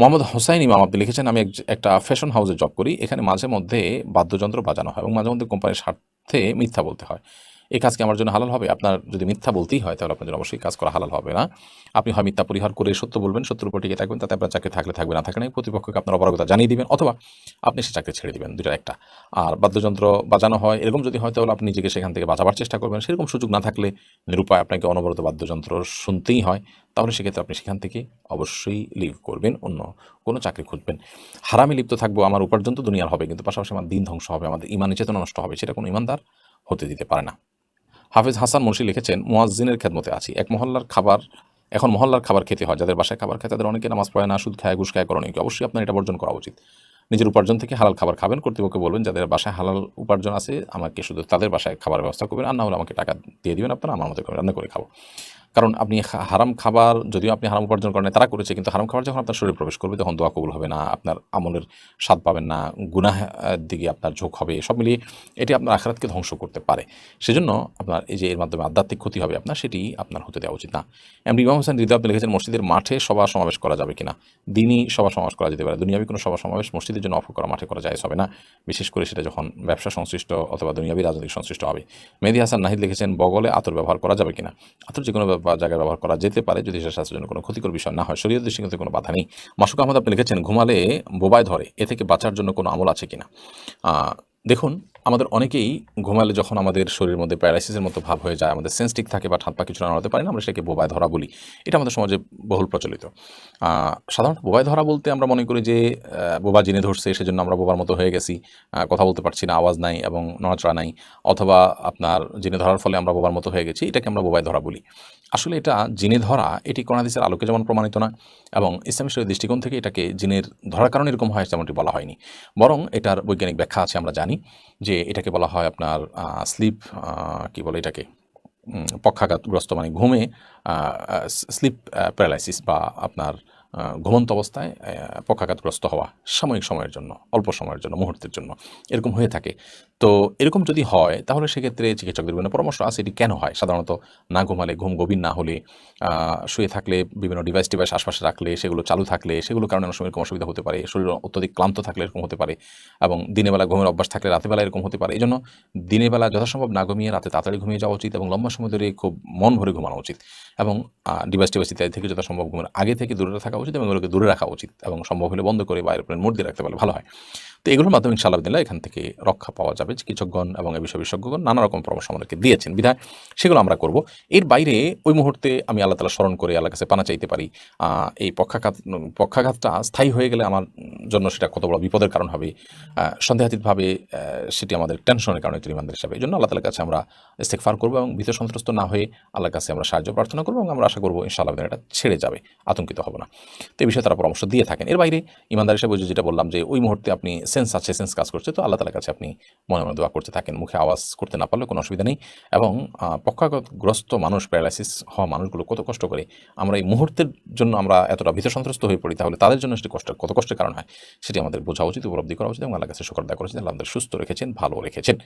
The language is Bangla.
মোহাম্মদ হোসাইন ইমাম আপনি লিখেছেন, আমি এক- একটা ফ্যাশন হাউসে জব করি। এখানে মাঝে মধ্যে বাদ্যযন্ত্র বাজানো হয় এবং মাঝে মধ্যে কোম্পানির স্বার্থে মিথ্যা বলতে হয়। এই কাজ কি আমার জন্য হালাল হবে? আপনার যদি মিথ্যা বলতেই হয়, তাহলে আপনার জন্য অবশ্যই কাজ করা হালাল হবে না। আপনি হয় মিথ্যা পরিহার করে সত্য বলবেন সত্যের উপর টিকে থাকবেন, তাতে আপনার চাকরি থাকলে থাকবে, না থাকলে প্রতিপক্ষকে আপনার অপারগতা জানিয়ে দিবেন, অথবা আপনি সে চাকরি ছেড়ে দিবেন দুটো একটা। আর বাদ্যযন্ত্র বাজানো হয়, এরকম যদি হয়, তাহলে আপনি নিজেকে সেখান থেকে বাঁচাবার চেষ্টা করবেন। সেরকম সুযোগ না থাকলে নিরুপায় আপনাকে অনবরত বাদ্যযন্ত্র শুনতেই হয়, তাহলে সেক্ষেত্রে আপনি সেখান থেকে অবশ্যই লিভ করবেন, অন্য কোনো চাকরি খুঁজবেন। হারামে লিপ্ত থাকব, আমার উপার্জন তো দুনিয়ার হবে, কিন্তু পাশাপাশি আমার দিন ধ্বংস হবে, আমাদের ইমানের চেতনা নষ্ট হবে, সেটা কোনো ইমানদার হতে দিতে পারে না। হাফেজ হাসান মুন্সি লিখেছেন, মুয়াজ্জিনের খেদমতে আছি। এক মহল্লার খাবার, এখন মহল্লার খাবার খেতে হয়। যাদের বাসায় খাবার খায় তাদের অনেকে নামাজ পড়ে না, সুদ খায়, ঘুষ খায় করে অনেকে অবশ্যই আপনার এটা বর্জন করা উচিত। নিজের উপার্জন থেকে হালাল খাবার খাবেন কর্তৃপক্ষ বলবেন যাদের বাসায় হালাল উপার্জন আছে, আমাকে শুধু তাদের বাসায় খাবার ব্যবস্থা করবেন, আর না হলে আমাকে টাকা দিয়ে দিবেন আপনারা, আমার মতো করে রান্না করে খাব। কারণ আপনি হারাম খাবার যদিও আপনি হারাম উপার্জন করেন তারা করেছে, কিন্তু হারাম খাবার যখন আপনার শরীরে প্রবেশ করবে, তখন দোয়া কবুল হবে না, আপনার আমলের স্বাদ পাবেন না গুনাহ দিকে আপনার ঝোঁক হবে সব মিলিয়ে এটি আপনার আখরাতকে ধ্বংস করতে পারে। সেজন্য আপনার এই যে এর মাধ্যমে আধ্যাত্মিক ক্ষতি হবে আপনার, সেটি আপনার হতে দেওয়া উচিত না। এমনি ইমাম হোসেন হৃদয় আপনি লিখেছেন, মসজিদের মাঠে সভা সমাবেশ করা যাবে কিনা? দিনই সভা সমাবেশ করা যেতে পারে। দুনিয়াবি কোনো সভা সমাবেশ মসজিদের জন্য অফার করা মাঠে করা যায় হবে না। বিশেষ করে সেটা যখন ব্যবসা সংশ্লিষ্ট অথবা দুনিয়াবি রাজনৈতিক সংশ্লিষ্ট হবে। মেহেদি হাসান নাহিদ লিখেছেন, বগলে আতর ব্যবহার করা যাবে কিনা? আতর যে কোনো ব্যব- জায়গায় ব্যবহার করা যেতে পারে যদি সেটা স্বাস্থ্যের জন্য কোনো ক্ষতিকর বিষয় না হয়। শরীরের দৃষ্টিতে কোনো বাধা নেই। মাসুক আহমদ, আপনি লিখেছেন, ঘুমালে বোবায় ধরে। এ থেকে বাঁচার জন্য কোনো আমল আছে কিনা? দেখুন আমাদের অনেকেই ঘুমালে যখন আমাদের শরীরের মধ্যে প্যারালাইসিসের মতো ভাব হয়ে যায়, আমাদের সেন্সটিক থাকে বা হাত পা কিছু নাড়াতে পারি না, আমরা সেটাকে বোবায় ধরা বলি। এটা আমাদের সমাজে বহুল প্রচলিত। সাধারণত বোবায় ধরা বলতে আমরা মনে করি যে বোবা জিনে ধরছে, সেজন্য আমরা বোবার মতো হয়ে গেছি। কথা বলতে পারছি না, আওয়াজ নাই এবং নড়াচড়া নাই। অথবা আপনার জিনে ধরার ফলে আমরা বোবার মতো হয়ে গেছি, এটাকে আমরা বোবায় ধরা বলি। আসলে এটা জিনে ধরা, এটি কোরআনাদিসের আলোকে যেমন প্রমাণিত না, এবং ইসলামী শরীর দৃষ্টিকোণ থেকে এটাকে জিনের ধরার কারণে এরকম হয়, যেমনটি বলা হয়নি। বরং এটার বৈজ্ঞানিক ব্যাখ্যা আছে, আমরা জানি যে এটাকে বলা হয় আপনার স্লিপ কি বলে এটাকে? পক্ষাঘাতগ্রস্ত মানে ঘুমে স্লিপ প্যারালাইসিস বা আপনার ঘুমন্ত অবস্থায় পক্ষাঘাতগ্রস্ত হওয়া সাময়িক সময়ের জন্য, অল্প সময়ের জন্য, মুহূর্তের জন্য এরকম হয়ে থাকে। তো এরকম যদি হয়, তাহলে সেক্ষেত্রে চিকিৎসকদের বিভিন্ন পরামর্শ আছে, এটি কেন হয়? সাধারণত না ঘুমালে, ঘুম গভীর না হলে শুয়ে থাকলে, বিভিন্ন ডিভাইস টিভাইস আশপাশে রাখলে, সেগুলো চালু থাকলে সেগুলোর কারণে অনেক সময় এরকম অসুবিধা হতে পারে, শরীর অত্যধিক ক্লান্ত থাকলে এরকম হতে পারে, এবং দিনের বেলা ঘুমের অভ্যাস থাকলে রাতের বেলা এরকম হতে পারে। এই জন্য দিনের বেলা যথাসম্ভব না ঘুমিয়ে রাতে তাড়াতাড়ি ঘুমিয়ে যাওয়া উচিত, এবং লম্বা সময় ধরে খুব মন ভরে ঘুমানো উচিত। এবং ডিভাইস টিভাইস ইত্যাদি থেকে যথাসম্ভব ঘুমের আগে থেকে দূরে থাকা উচিত এবং এগুলোকে দূরে রাখা উচিত এবং সম্ভব হলে বন্ধ করে বা এরোপ্লেন মোড দিয়ে রাখতে পারলে ভালো হয়। তো এগুলোর মাধ্যমে ইনশাআল্লাহ দিল্লা এখান থেকে রক্ষা পাওয়া যাবে। চিকিৎসকগণ এবং এ বিষয়ে বিশেষজ্ঞগণ নানা রকম পরামর্শ আমাদেরকে দিয়েছেন। বিধায় সেগুলো আমরা করব। এর বাইরে ওই মুহূর্তে আমি আল্লাহ তালা স্মরণ করে আল্লাহ কাছে পানা চাইতে পারি। এই পক্ষাঘাত, পক্ষাঘাতটা স্থায়ী হয়ে গেলে আমার জন্য সেটা কত বড় বিপদের কারণ হবে। সন্দেহাতীতভাবে সেটি আমাদের টেনশনের কারণে হিসাবে। এই জন্য আল্লাহ তালার কাছে আমরা ইস্তেকফার করব এবং ভীত সন্ত্রস্ত না হয়ে আল্লাহর কাছে আমরা সাহায্য প্রার্থনা করব এবং আমরা আশা করব ইনশাআল্লাহ এটা ছেড়ে যাবে আতঙ্কিত হব না। তো এই বিষয়ে তারা পরামর্শ দিয়ে থাকেন। এর বাইরে ইমানদার হিসেবে যেটা বললাম যে ওই মুহূর্তে আপনি সেন্স আছে সেন্স কাজ করছে তো আল্লাহ তালার কাছে আপনি মনে মনে দোয়া করতে থাকেন। মুখে আওয়াজ করতে না পারলে কোনো অসুবিধা নেই এবং আহ, পক্ষাঘাতগ্রস্ত মানুষ প্যারালাইসিস হওয়া মানুষগুলো কত কষ্ট করে আমরা এই মুহূর্তের জন্য আমরা এতটা ভীত সন্ত্রস্ত হয়ে পড়ি তাহলে তাদের জন্য সেটি কষ্ট কত কষ্টের কারণ হয়? সেটি আমাদের বোঝা উচিত উপলব্ধি করা উচিত এবং আল্লাহ কাছে শকর দা করেছেন আল্লাহ আমাদের সুস্থ রেখেছেন ভালো রেখেছেন।